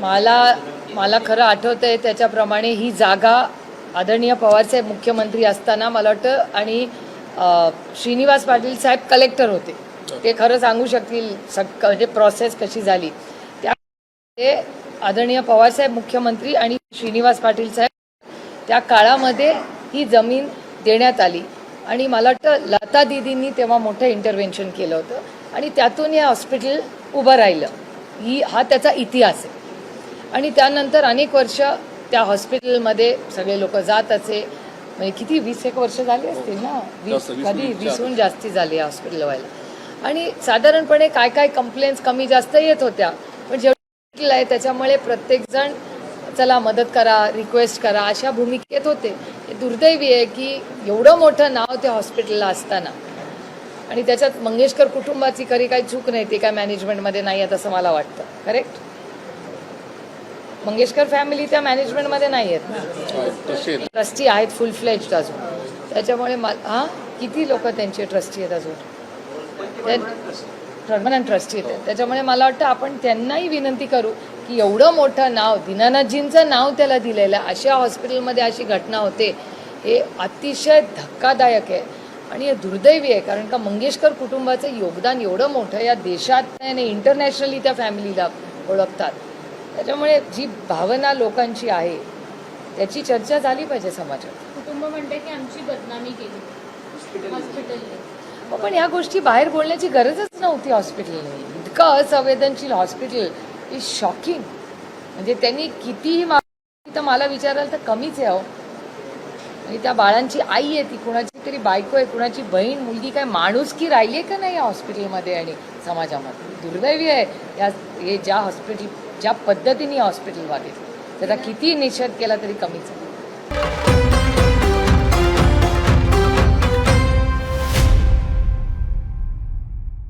मला मला खरं आठवतं आहे त्याच्याप्रमाणे ही जागा आदरणीय पवारसाहेब मुख्यमंत्री असताना मला वाटतं आणि श्रीनिवास पाटील साहेब कलेक्टर होते. ते खरं सांगू शकतील सग म्हणजे प्रोसेस कशी झाली. त्या आदरणीय पवारसाहेब मुख्यमंत्री आणि श्रीनिवास पाटील साहेब त्या काळामध्ये ही जमीन देण्यात आली. आणि मला वाटतं लता दिदींनी तेव्हा मोठं इंटरव्हेन्शन केलं होतं. आणि त्यातून हे हॉस्पिटल उभं राहिलं. ही हा त्याचा इतिहास आहे. आणि त्यानंतर अनेक वर्ष त्या हॉस्पिटलमध्ये सगळे लोक जात असे. म्हणजे किती वीस एक वर्ष झाली असतील ना? वीस कधी वीस- वीसहून जास्ती झाली या हॉस्पिटल व्हायला. आणि साधारणपणे काय काय कंप्लेंट्स कमी जास्त येत होत्या. पण जेवढं आहे त्याच्यामुळे प्रत्येकजण चला मदत करा रिक्वेस्ट करा अशा भूमिकेत होते. हे दुर्दैवी आहे की एवढं मोठं नाव त्या हॉस्पिटलला असताना. आणि त्याच्यात मंगेशकर कुटुंबाची खरी काही चूक नाही ते काय मॅनेजमेंटमध्ये नाही आहेत असं मला वाटतं. करेक्ट मंगेशकर फॅमिली त्या मॅनेजमेंटमध्ये नाही आहेत ना तसे ट्रस्टी आहेत फुल फ्लेज्ड अजून. त्याच्यामुळे हां किती लोक त्यांचे ट्रस्टी आहेत अजून? परमनंट ट्रस्टी आहेत. त्याच्यामुळे मला वाटतं आपण त्यांनाही विनंती करू की एवढं मोठं नाव दीनानाथजींचं नाव त्याला दिलेलं आहे अशा हॉस्पिटलमध्ये अशी घटना होते हे अतिशय धक्कादायक आहे. आणि हे दुर्दैवी आहे कारण का मंगेशकर कुटुंबाचं योगदान एवढं मोठं या देशात आणि इंटरनॅशनली त्या फॅमिलीला ओळखतात. त्याच्यामुळे जी भावना लोकांची आहे त्याची चर्चा झाली पाहिजे समाजात. कुटुंब म्हणते की आमची बदनामी केली. हॉस्पिटलने हो, पण ह्या गोष्टी बाहेर बोलण्याची गरजच नव्हती हॉस्पिटलने इतकं असंवेदनशील हॉस्पिटल इज शॉकिंग. म्हणजे त्यांनी कितीही मागणी तर मला विचाराल तर कमीच आहे अहो आणि त्या बाळांची आई आहे ती कुणाची तरी बायको आहे कुणाची बहीण मुलगी काय माणूस की राहिली आहे का नाही या हॉस्पिटलमध्ये आणि समाजामध्ये? दुर्दैवी आहे. या हे ज्या हॉस्पिटल ज्या पद्धतीने हॉस्पिटल वागेल त्याचा किती निषेध केला तरी कमीच आहे.